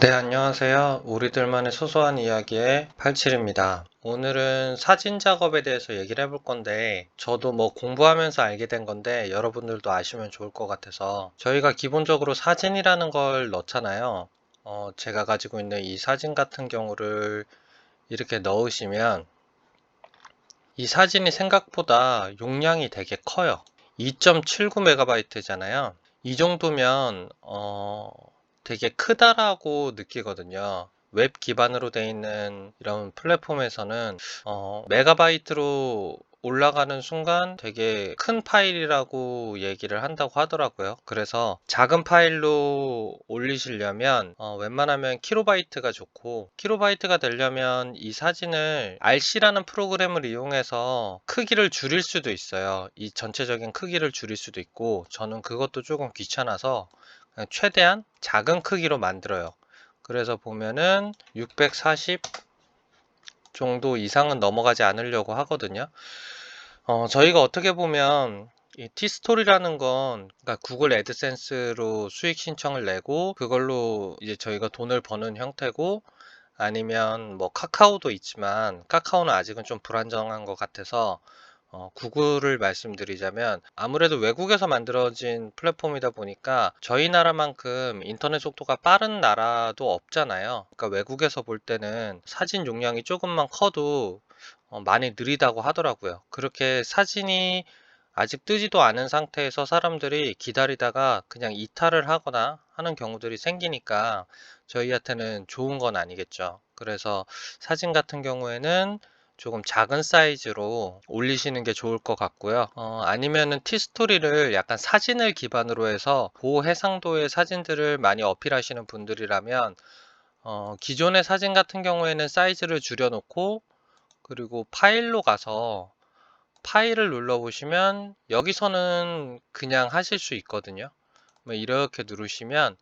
네, 안녕하세요. 우리들만의 소소한 이야기의 87입니다. 오늘은 사진 작업에 대해서 얘기를 해볼 건데, 저도 뭐 공부하면서 알게 된 건데, 여러분들도 아시면 좋을 것 같아서, 저희가 기본적으로 사진이라는 걸 넣잖아요. 어, 제가 가지고 있는 이 사진 같은 경우를 이렇게 넣으시면, 이 사진이 생각보다 용량이 되게 커요. 2.79MB잖아요. 이 정도면, 어, 되게 크다라고 느끼거든요. 웹 기반으로 되어 있는 이런 플랫폼에서는 어, 메가바이트로 올라가는 순간 되게 큰 파일이라고 얘기를 한다고 하더라고요. 그래서 작은 파일로 올리시려면 어, 웬만하면 키로바이트가 좋고 키로바이트가 되려면 이 사진을 RC라는 프로그램을 이용해서 크기를 줄일 수도 있어요. 이 전체적인 크기를 줄일 수도 있고 저는 그것도 조금 귀찮아서 최대한 작은 크기로 만들어요. 그래서 보면은 640 정도 이상은 넘어가지 않으려고 하거든요. 어, 저희가 어떻게 보면 이 티스토리라는 건 그러니까 구글 애드센스로 수익 신청을 내고 그걸로 이제 저희가 돈을 버는 형태고 아니면 뭐 카카오도 있지만 카카오는 아직은 좀 불안정한 것 같아서 어, 구글을 말씀드리자면 아무래도 외국에서 만들어진 플랫폼이다 보니까 저희 나라만큼 인터넷 속도가 빠른 나라도 없잖아요. 그러니까 외국에서 볼 때는 사진 용량이 조금만 커도 어, 많이 느리다고 하더라고요. 그렇게 사진이 아직 뜨지도 않은 상태에서 사람들이 기다리다가 그냥 이탈을 하거나 하는 경우들이 생기니까 저희한테는 좋은 건 아니겠죠. 그래서 사진 같은 경우에는 조금 작은 사이즈로 올리시는 게 좋을 것 같고요. 어, 아니면은 티스토리를 약간 사진을 기반으로 해서 고해상도의 사진들을 많이 어필하시는 분들이라면 어, 기존의 사진 같은 경우에는 사이즈를 줄여놓고 그리고 파일로 가서 파일을 눌러보시면 여기서는 그냥 하실 수 있거든요. 뭐 이렇게 누르시면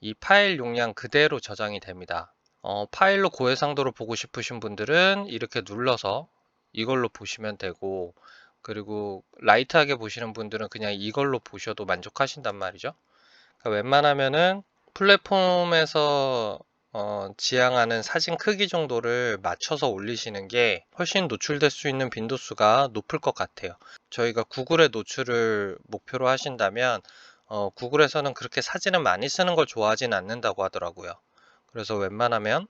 이 파일 용량 그대로 저장이 됩니다. 어, 파일로 고해상도로 보고 싶으신 분들은 이렇게 눌러서 이걸로 보시면 되고 그리고 라이트하게 보시는 분들은 그냥 이걸로 보셔도 만족하신단 말이죠. 그러니까 웬만하면은 플랫폼에서 어, 지향하는 사진 크기 정도를 맞춰서 올리시는 게 훨씬 노출될 수 있는 빈도수가 높을 것 같아요. 저희가 구글의 노출을 목표로 하신다면 어, 구글에서는 그렇게 사진을 많이 쓰는 걸 좋아하진 않는다고 하더라고요. 그래서 웬만하면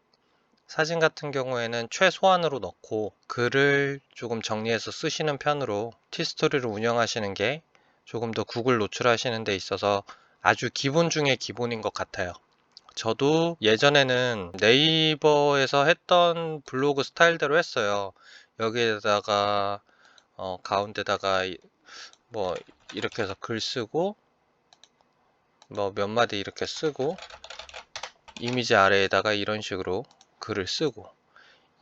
사진 같은 경우에는 최소한으로 넣고 글을 조금 정리해서 쓰시는 편으로 티스토리를 운영하시는 게 조금 더 구글 노출하시는 데 있어서 아주 기본 중에 기본인 것 같아요. 저도 예전에는 네이버에서 했던 블로그 스타일대로 했어요. 여기에다가 어, 가운데다가 뭐 이렇게 해서 글 쓰고 뭐 몇 마디 이렇게 쓰고 이미지 아래에다가 이런 식으로 글을 쓰고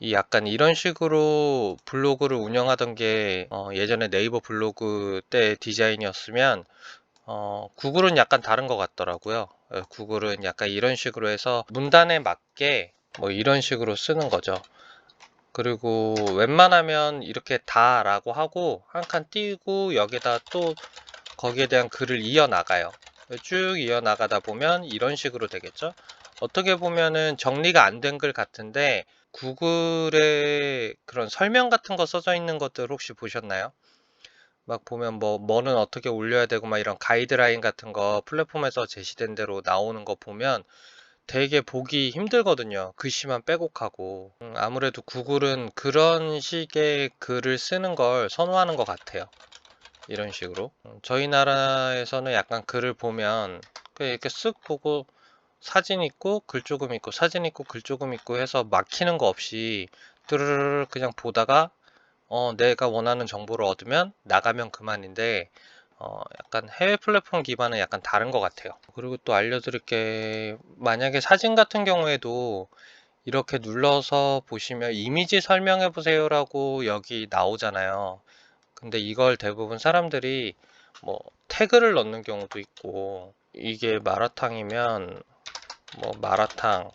이 약간 이런 식으로 블로그를 운영하던 게 어, 예전에 네이버 블로그 때 디자인이었으면 어, 구글은 약간 다른 것 같더라고요. 예, 구글은 약간 이런 식으로 해서 문단에 맞게 뭐 이런 식으로 쓰는 거죠. 그리고 웬만하면 이렇게 다 라고 하고 한 칸 띄고 여기다 또 거기에 대한 글을 이어나가요. 쭉 이어나가다 보면 이런 식으로 되겠죠. 어떻게 보면은 정리가 안 된 글 같은데 구글에 그런 설명 같은 거 써져 있는 것들 혹시 보셨나요? 막 보면 뭐 뭐는 어떻게 올려야 되고 막 이런 가이드라인 같은 거 플랫폼에서 제시된 대로 나오는 거 보면 되게 보기 힘들거든요. 글씨만 빼곡하고. 음, 아무래도 구글은 그런 식의 글을 쓰는 걸 선호하는 것 같아요. 이런 식으로. 음, 저희 나라에서는 약간 글을 보면 이렇게 쓱 보고 사진 있고 글 조금 있고 사진 있고 글 조금 있고 해서 막히는 거 없이 뚜르르 그냥 보다가 어, 내가 원하는 정보를 얻으면 나가면 그만인데 어, 약간 해외 플랫폼 기반은 약간 다른 것 같아요. 그리고 또 알려드릴 게 만약에 사진 같은 경우에도 이렇게 눌러서 보시면 이미지 설명해 보세요라고 여기 나오잖아요. 근데 이걸 대부분 사람들이 뭐 태그를 넣는 경우도 있고 이게 마라탕이면 뭐 마라탕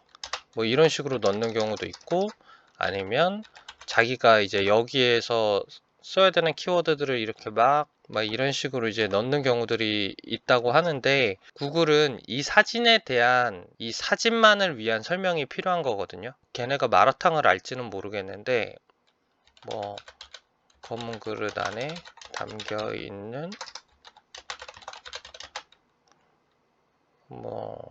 뭐 이런 식으로 넣는 경우도 있고 아니면 자기가 이제 여기에서 써야 되는 키워드들을 이렇게 막 막 이런 식으로 이제 넣는 경우들이 있다고 하는데 구글은 이 사진에 대한 이 사진만을 위한 설명이 필요한 거거든요. 걔네가 마라탕을 알지는 모르겠는데 뭐 검은 그릇 안에 담겨 있는 뭐,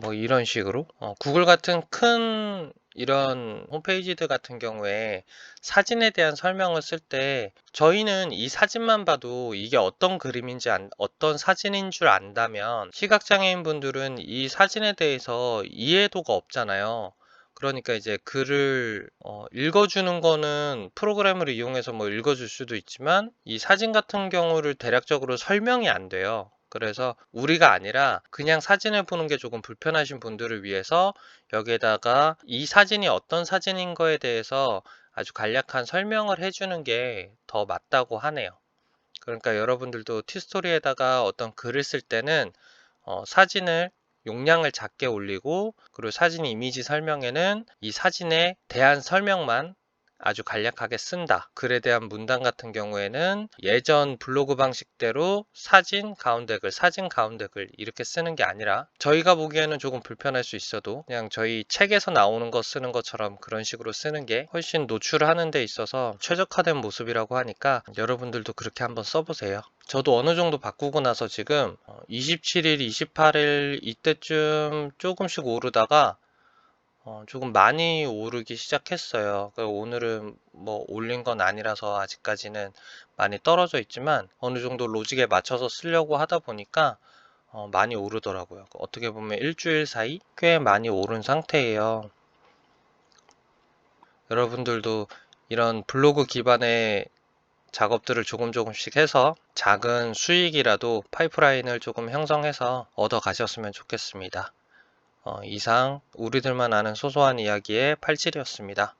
뭐 이런 식으로 어, 구글 같은 큰 이런 홈페이지들 같은 경우에 사진에 대한 설명을 쓸 때 저희는 이 사진만 봐도 이게 어떤 그림인지 안- 어떤 사진인 줄 안다면 시각장애인 분들은 이 사진에 대해서 이해도가 없잖아요. 그러니까 이제 글을 어, 읽어주는 거는 프로그램을 이용해서 뭐 읽어줄 수도 있지만 이 사진 같은 경우를 대략적으로 설명이 안 돼요. 그래서 우리가 아니라 그냥 사진을 보는 게 조금 불편하신 분들을 위해서 여기에다가 이 사진이 어떤 사진인 거에 대해서 아주 간략한 설명을 해주는 게 더 맞다고 하네요. 그러니까 여러분들도 티스토리에다가 어떤 글을 쓸 때는 어, 사진을 용량을 작게 올리고 그리고 사진 이미지 설명에는 이 사진에 대한 설명만 아주 간략하게 쓴다. 글에 대한 문단 같은 경우에는 예전 블로그 방식대로 사진 가운데 글, 사진 가운데 글 이렇게 쓰는 게 아니라 저희가 보기에는 조금 불편할 수 있어도 그냥 저희 책에서 나오는 거 쓰는 것처럼 그런 식으로 쓰는 게 훨씬 노출하는 데 있어서 최적화된 모습이라고 하니까 여러분들도 그렇게 한번 써보세요. 저도 어느 정도 바꾸고 나서 지금 27일, 28일 이때쯤 조금씩 오르다가 어, 조금 많이 오르기 시작했어요. 그 오늘은 뭐 올린 건 아니라서 아직까지는 많이 떨어져 있지만 어느 정도 로직에 맞춰서 쓰려고 하다 보니까 어, 많이 오르더라고요. 어떻게 보면 일주일 사이 꽤 많이 오른 상태예요. 여러분들도 이런 블로그 기반의 작업들을 조금 조금씩 해서 작은 수익이라도 파이프라인을 조금 형성해서 얻어 가셨으면 좋겠습니다. 어, 이상 우리들만 아는 소소한 이야기의 87이었습니다.